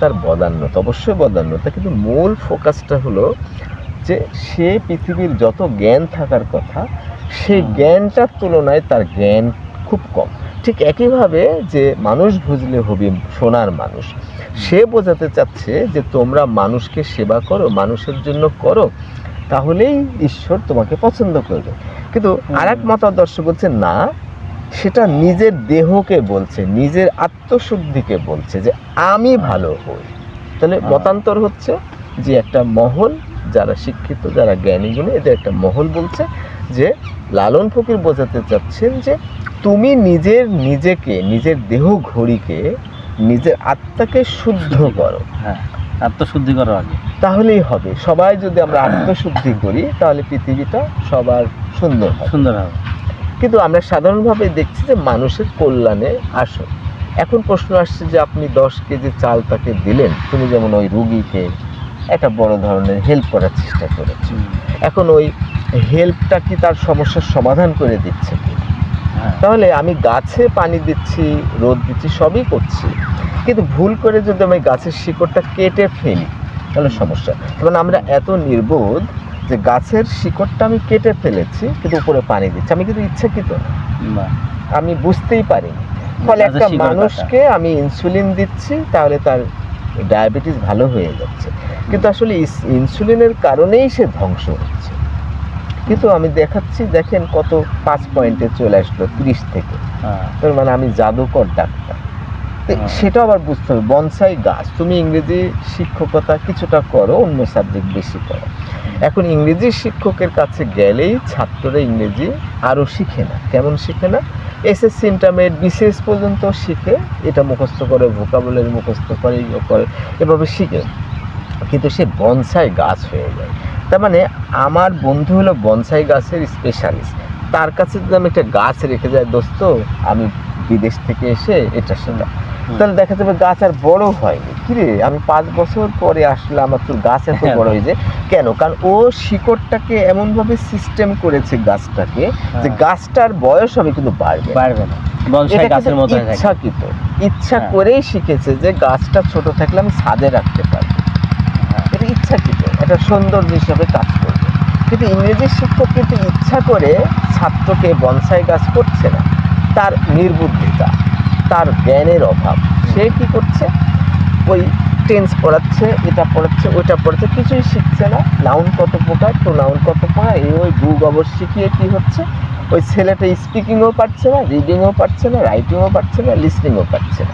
তার বদান্যতা। অবশ্যই বদান্যতা কিন্তু মূল ফোকাসটা হলো যে সে পৃথিবীর যত জ্ঞান থাকার কথা সেই জ্ঞানটার তুলনায় তার জ্ঞান খুব কম। ঠিক একইভাবে যে মানুষ বুঝলে হবি সোনার মানুষ সে বোঝাতে চাচ্ছে যে তোমরা মানুষকে সেবা করো মানুষের জন্য করো তাহলেই ঈশ্বর তোমাকে পছন্দ করবে। কিন্তু আর এক মতাদর্শ বলছে না সেটা নিজের দেহকে বলছে নিজের আত্মশুদ্ধিকে বলছে যে আমি ভালো হই। তাহলে হ্যাঁ। মতান্তর হচ্ছে যে একটা মহল যারা শিক্ষিত যারা জ্ঞানী জ্ঞানীগুলো এদের একটা মহল বলছে যে লালন ফকির বোঝাতে চাচ্ছেন যে তুমি নিজের নিজেকে নিজের দেহ ঘড়িকে নিজের আত্মাকে শুদ্ধ করো। হ্যাঁ আত্মশুদ্ধি করো আগে। তাহলেই হবে। সবাই যদি আমরা আত্মশুদ্ধি করি তাহলে পৃথিবীটা সবার সুন্দর হবে। সুন্দর হবে। কিন্তু আমরা সাধারণভাবে দেখছি যে মানুষের কল্যাণে আসো এখন প্রশ্ন আসছে যে আপনি দশ কেজি চাল তাকে দিলেন তুমি যেমন ওই রুগীকে একটা বড় ধরনের হেল্প করার চেষ্টা করেছ। এখন ওই হেল্পটা কি তার সমস্যার সমাধান করে দিচ্ছে কি? হ্যাঁ। তাহলে আমি গাছে পানি দিচ্ছি রোদ দিচ্ছি সবই করছি। কিন্তু ভুল করে যদি আমি গাছের শিকড়টা কেটে ফেলি তাহলে সমস্যা। কারণ আমরা এত নির্বোধ যে গাছের শিকড়টা আমি কেটে ফেলেছি কিন্তু উপরে পানি দিচ্ছি। আমি কিন্তু ইচ্ছাকৃত না। আমি বুঝতেই পারিনি। ফলে একটা মানুষকে আমি ইনসুলিন দিচ্ছি তাহলে তার ডায়াবেটিস ভালো হয়ে যাচ্ছে। কিন্তু আসলে ইনসুলিনের কারণেই সে ধ্বংস হচ্ছে। কিন্তু আমি দেখাচ্ছি দেখেন কত পাঁচ পয়েন্টে চলে আসলো ত্রিশ থেকে। হ্যাঁ। তার মানে আমি জাদুকর ডাক্তার। হ্যাঁ। সেটা আবার বুঝতে হবে। বনসাই গাছ তুমি ইংরেজি শিক্ষকতা কিছুটা করো অন্য সাবজেক্ট বেশি করো। এখন ইংরেজি শিক্ষকের কাছে গেলেই ছাত্ররা ইংরেজি আরও শিখে না। কেমন শিখে না? এসএসসি ইন্টারমিডিয়েট বিসিএস পর্যন্ত শিখে এটা মুখস্থ করে ভোকাবুলারি মুখস্থ করে ইয়ে করে এভাবে শিখে। কিন্তু সে বনসাই গাছ হয়ে যায়। তার মানে আমার বন্ধু হলো বনসাই গাছের স্পেশালিস্ট তার কাছে যদি আমি একটা গাছ রেখে যাই দোস্ত আমি বিদেশ থেকে এসে এটা হুম। তাহলে দেখা যাবে গাছ আর বড় হয়নি। কিরে? আমি পাঁচ বছর পরে আসলে আমার তোর গাছ এত। বড় হয়েছে। কেন? কারণ ও শিকড়টাকে এমনভাবে সিস্টেম করেছে গাছটাকে যে হ্যাঁ। গাছটার বয়স হবে কিন্তু বাড়বে। পারবে না। ইচ্ছাকৃত। ইচ্ছা হ্যাঁ। করেই শিখেছে যে গাছটা ছোট থাকলে আমি ছাদে রাখতে পারব। হ্যাঁ, এটা ইচ্ছাকৃত। এটা সৌন্দর্য হিসাবে কাজ করবে। কিন্তু ইংরেজি শিক্ষক কিন্তু ইচ্ছা করে ছাত্রকে বনসাই গাছ করছে না। তার নির্বুদ্ধিতা তার জ্ঞানের অভাব। সে কি করছে? ওই টেন্স পড়াচ্ছে, এটা পড়াচ্ছে, ওইটা পড়াচ্ছে, কিছুই শিখছে না। নাউন কত প্রকার? তো নাউন কত প্রকার এই ওই বুক গবর শিখিয়ে কী হচ্ছে? ওই ছেলেটা স্পিকিংও পারছে না রিডিংও পারছে না রাইটিংও পারছে না লিসনিংও পারছে না।